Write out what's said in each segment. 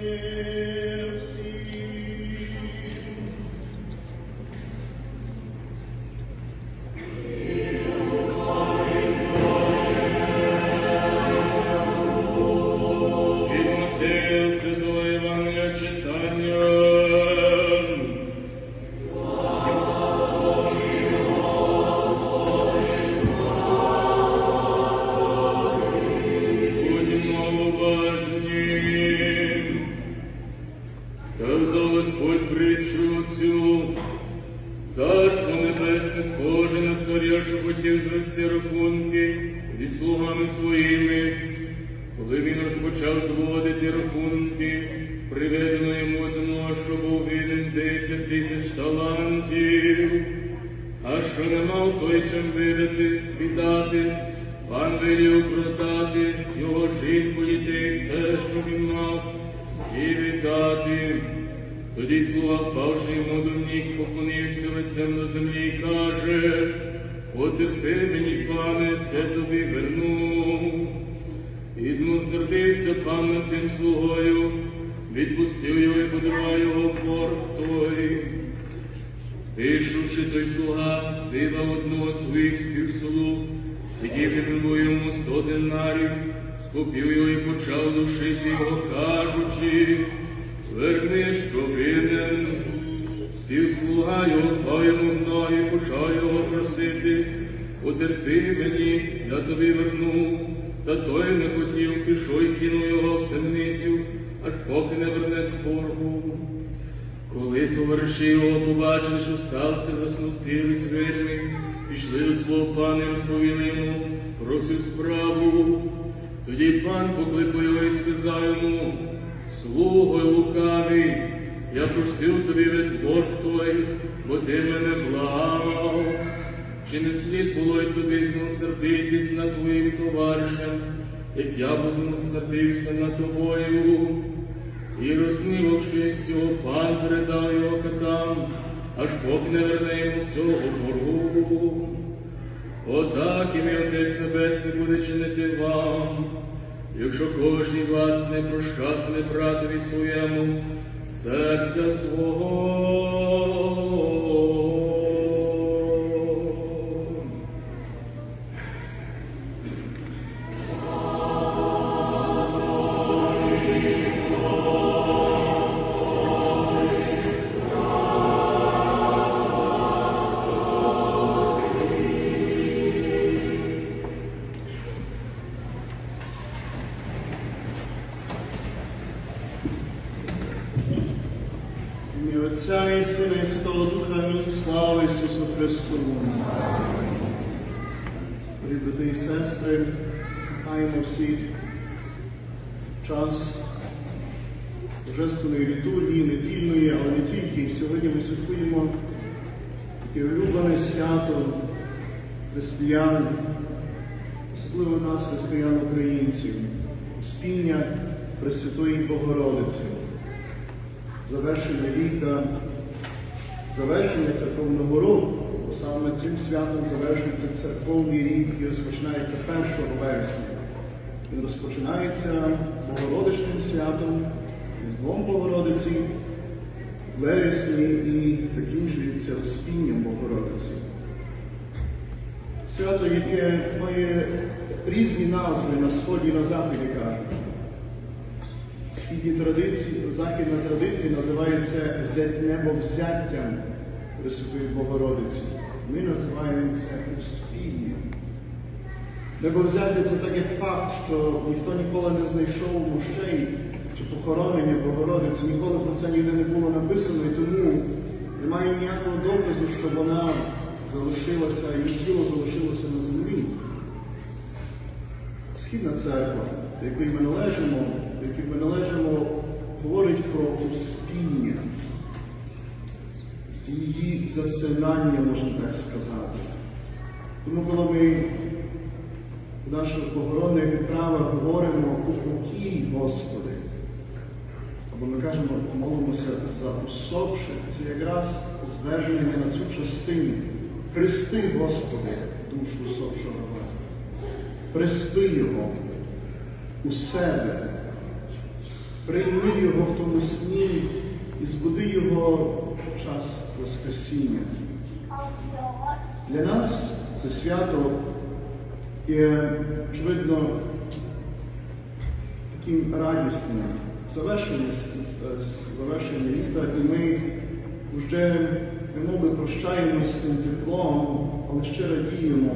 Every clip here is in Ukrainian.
Від слугами своїми. Коли він розпочав зводити рахунки, приведено йому одного, що був винен десять тисяч талантів, а що не мав той чим видати, віддати, пан велів продати його жінку, дітей, все, що він мав, і віддати. Тоді слуга, впавши йому до ніг, поклонився лицем до землі і каже, потерпи мені, пане, все тобі верну. І змилосердився пан над тим слугою, відпустив його і подарував його в борг той. Вийшовши той слуга, здивав одного своїх співслуг, тоді прибив йому сто динарів, скупив його і почав душити його, кажучи, верни, що винен. Співслуга його йому в ноги, почав його просити, потерпи мені, я тобі верну. Та той не хотів, пішов і кинув його в темницю, аж поки не верне к боргу. Коли товариші його побачили, що стався, засмустились вельми, пішли до свого пана і розповіли йому про цю справу. Тоді пан покликав його і сказав йому, слуго лукавий, я простив тобі весь борг той, бо ти мене благав. Чи не слід було й тобі змилосердитись над твоїм товаришем, як я б змилосердився над тобою? І рознивавшись його, пан передав його катам, аж поки не верне йому всього боргу. Отак і мій Отець Небесний буде чинити вам, якщо кожен вас не прощатиме братові своєму серця свого. Отця і Сина і Святого Духа, Амінь. Слава Ісусу Христу. Дорогі і сестри, маємо всі час божественної літургії, недільної, але не тільки. Сьогодні ми святкуємо таке улюблене свято християн, особливо нас, християн-українців, спільня Пресвятої Богородиці завершення літа, завершення церковного року, бо саме цим святом завершується церковний рік і розпочинається 1 вересня. Він розпочинається Богородичним святом, Різдвом Богородиці, вересні і закінчується Успінням Богородиці. Свято, яке має різні назви на сході і на заході кажуть. Східні традиції, західна традиція називає це небовзяттям Пресвятої Богородиці. Ми називаємо це успінням. Небовзяття це так факт, що ніхто ніколи не знайшов мощей чи похоронення Богородиці, ніколи про це ніде не було написано, і тому немає ніякого доказу, що вона залишилася, її тіло залишилося на землі. Східна церква, до якої ми належимо, якої ми належимо, говорить про успіння, з її засинання, можна так сказати. Тому, коли ми в наших похоронних відправах говоримо упокій, Господи, або ми кажемо, молимося за усопших, це якраз звернення на цю частину. Христи, Господи, душу усопшого. Приспи його у себе. Прийми його в тому сні і збуди його в час Воскресіння. Для нас це свято є, очевидно, таким радісним завершення, літа, і ми вже немоби прощаємось з тим теплом, але ще радіємо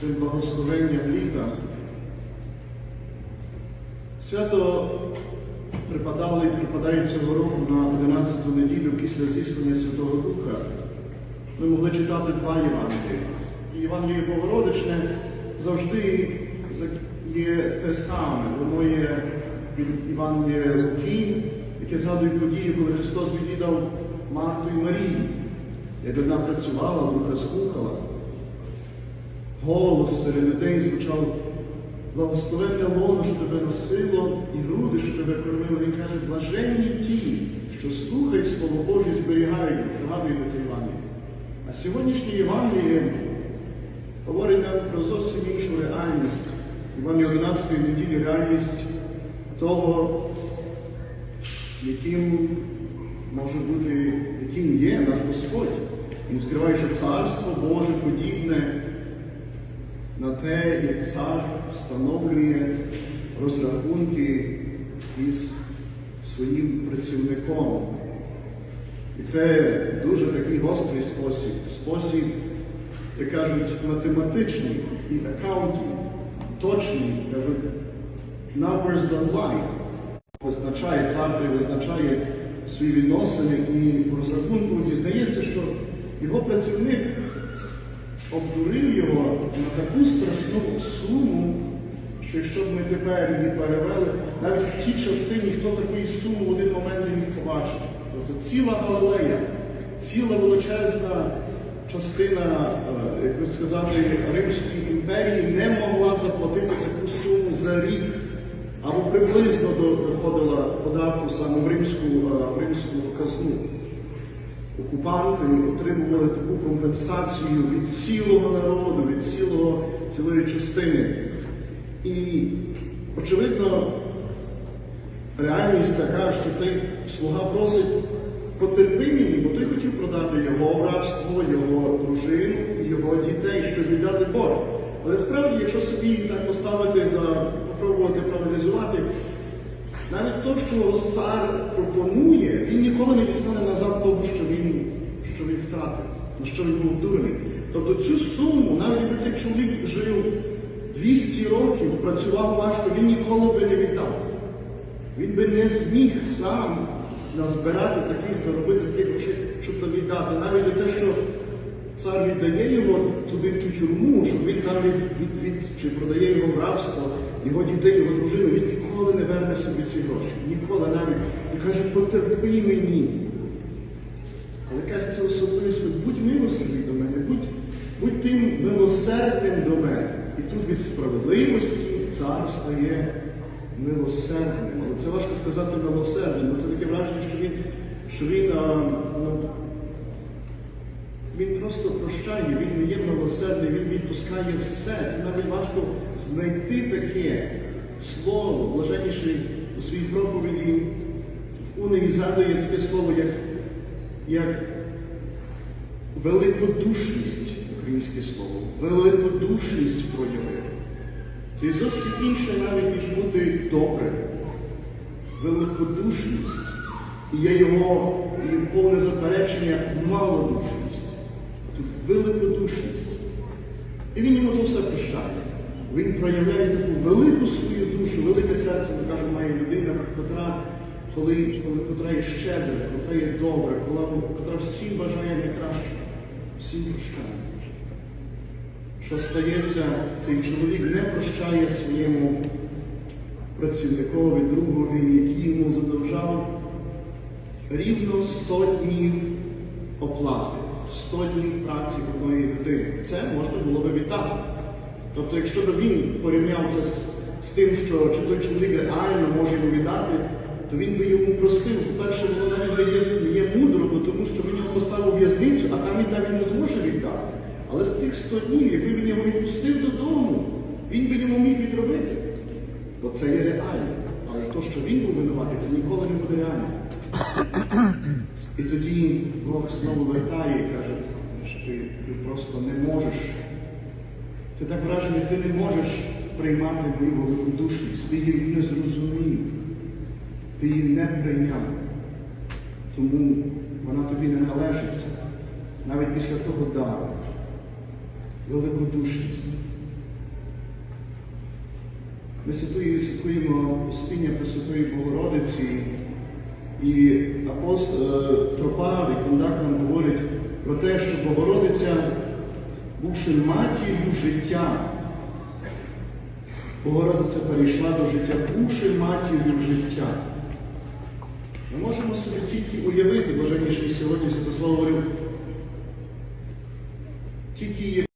тим благословенням літа. Свято припадало і припадає цього року на 11 неділю після зіслання Святого Духа. Ми могли читати два Євангелії. І Євангеліє Богородичне завжди є те саме. Воно є від Євангелія Луки, яке згадує подію, коли Христос відвідав Марту і Марію. Як одна працювала, друга слухала. Голос серед людей звучав благословенне лоно, що тебе носило, і груди, що тебе кормили. Він каже, блаженні ті, що слухають Слово Боже і зберігають, його». пригадуємо це Євангеліє. А сьогоднішнє Євангеліє говорить нам про зовсім іншу реальність. Євангеліє 11 неділі реальність того, яким може бути, яким є наш Господь. Він відкриває, що царство Боже подібне на те, як цар встановлює розрахунки із своїм працівником. І це дуже такий гострий спосіб, спосіб, як кажуть, математичний, такий аккаунтінг, точний, кажуть, numbers don't lie. Визначає цар, визначає свої відносини і в розрахунку дізнається, що його працівник обдурив його на таку страшну суму, що якщо б ми тепер її перевели, навіть в ті часи ніхто такої суми в один момент не міг побачити. Тобто ціла Галилея, ціла величезна частина, е, як би сказати, Римської імперії не могла заплатити таку суму за рік. Або приблизно доходила податку саме в римську, е, в римську казну окупанти отримували таку компенсацію від цілого народу, від цілого, цілої частини. І, очевидно, реальність така, що цей слуга просить потерпи мені, бо той хотів продати його в рабство, його дружину, його дітей, щоб віддати борг. Але справді, якщо собі так поставити за попробувати проаналізувати, навіть то, що цар пропонує, він ніколи не дістане назад того, що він, що він втратив, на що він був дурний. Тобто цю суму, навіть якби цей чоловік жив 200 років, працював важко, він ніколи би не віддав. Він би не зміг сам назбирати таких, заробити таких грошей, щоб то віддати. Навіть те, що цар віддає його туди в ту тюрму, щоб він там від, від, від, чи продає його в рабство, його дітей, його дружину, він ніколи не верне собі ці гроші. Ніколи навіть. Він каже, потерпи мені. Але каже, це особливість, будь милосердний до мене, будь, будь тим милосердним до мене. І тут від справедливості цар стає милосердним. Але це важко сказати милосердним, бо це таке враження, що він, що він, а, він просто прощає, він не є милосердний, він відпускає все. Це навіть важко знайти таке слово, блаженніший у своїй проповіді в Уневі згадує таке слово, як, як великодушність, українське слово, великодушність проявив. Це зовсім інше навіть, ніж бути добрим. Великодушність і є його повне заперечення малодушність. Великодушність. І він йому то все прощає. Він проявляє таку велику свою душу, велике серце, ми кажемо, має людина, котра, коли, коли котра є щедра, котра є добра, котра всім бажає найкращого, всім прощає. Що стається, цей чоловік не прощає своєму працівникові, другові, який йому задовжав рівно 100 днів оплати, 100 днів праці одної людини. Це можна було би віддати. Тобто, якщо б він порівняв це з, з тим, що чи той чоловік реально може йому віддати, то він би йому простив. По-перше, воно не є, є мудро, бо тому що він його поставив в'язницю, а там він навіть не зможе віддати. Але з тих 100 днів, якби він його відпустив додому, він би йому міг відробити. Бо це є реально. Але то, що він був винуватий, це ніколи не буде реально. І тоді Бог знову вертає і каже, що ти, ти просто не можеш. Ти так вражений, ти не можеш приймати мою великодушність, ти її не зрозумів, ти її не прийняв. Тому вона тобі не належиться. Навіть після того дару. Великодушність. Ми святуємо, святкуємо Успіння Пресвятої Богородиці, і апостол е, Тропар і Кондак нам говорить про те, що Богородиця, бувши матір'ю життя, Богородиця перейшла до життя, бувши матір'ю життя. Ми можемо собі тільки уявити, Боже, ніж сьогодні Святослав говорив, тільки є